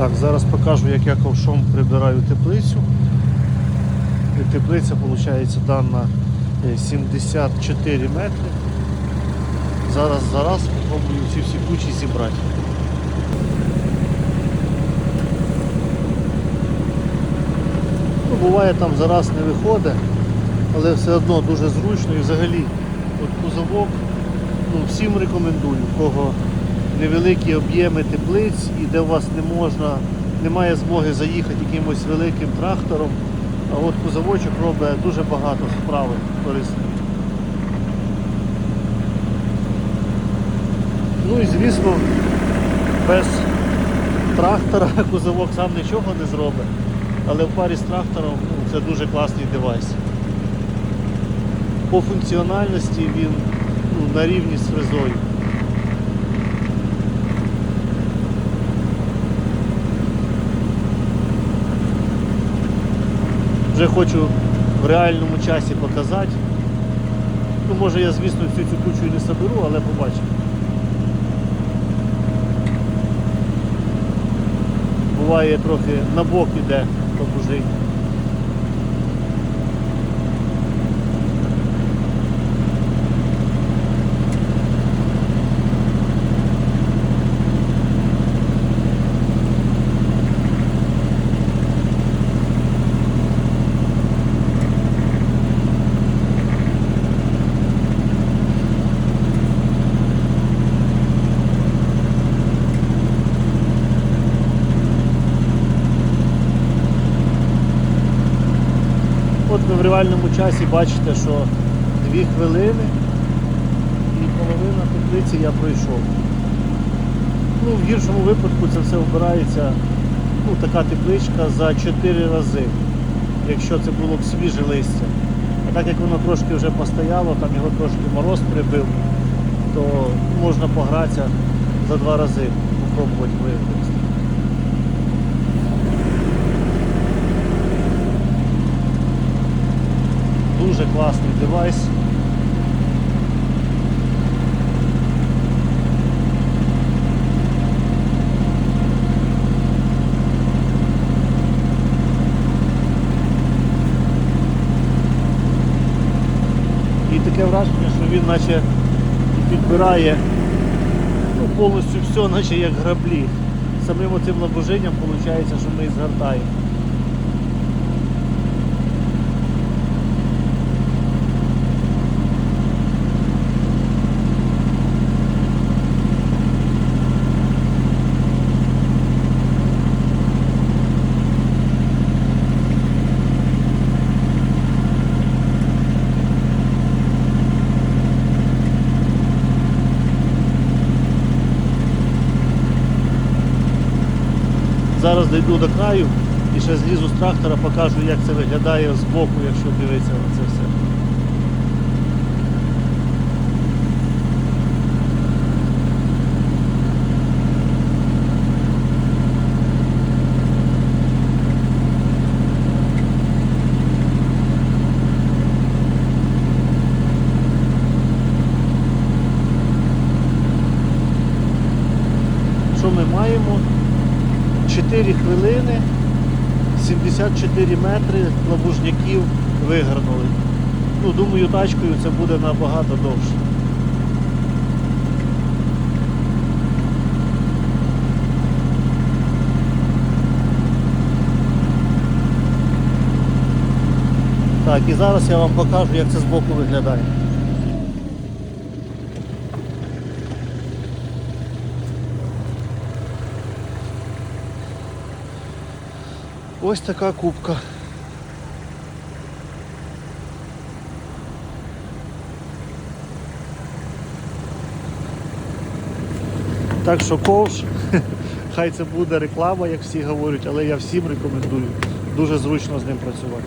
Так, зараз покажу, як я ковшом прибираю теплицю. І теплиця, виходить, дана е, 74 метри. Зараз зараз спробую ці всі кучі зібрати. Ну, буває там зараз не виходить, але все одно дуже зручно і взагалі от кузовок ну, всім рекомендую, кого невеликі об'єми теплиць і де у вас не можна, немає змоги заїхати якимось великим трактором, а от кузовочок робить дуже багато справи корисної. Ну і звісно, без трактора кузовок сам нічого не зробить, але в парі з трактором ну, це дуже класний девайс. По функціональності він ну, на рівні з фрезою. Вже хочу в реальному часі показати. Ну, може я, звісно, всю цю кучу і не соберу, але побачимо. Буває трохи на бок іде побужить. Ви в реальному часі бачите, що 2 хвилини і половина теплиці я пройшов. Ну, в гіршому випадку це все вбирається, ну, така тепличка за 4 рази, якщо це було б свіже листя. А так як воно трошки вже постояло, там його трошки мороз прибив, то можна погратися за два рази, попробувати використати. Дуже класний девайс. І таке враження, що він наче підбирає ну, повністю все, наче як граблі. Самим оцим лабуженням виходить, що ми згортаємо. Зараз дійду до краю і ще злізу з трактора, покажу, як це виглядає з боку, якщо дивитися на це все. Що ми маємо? 4 хвилини 74 метри лабужняків вигорнули. Ну, думаю, тачкою це буде набагато довше. Так, і зараз я вам покажу, як це збоку виглядає. Ось така кубка. Так що ковш, хай це буде реклама, як всі говорять, але я всім рекомендую. Дуже зручно з ним працювати.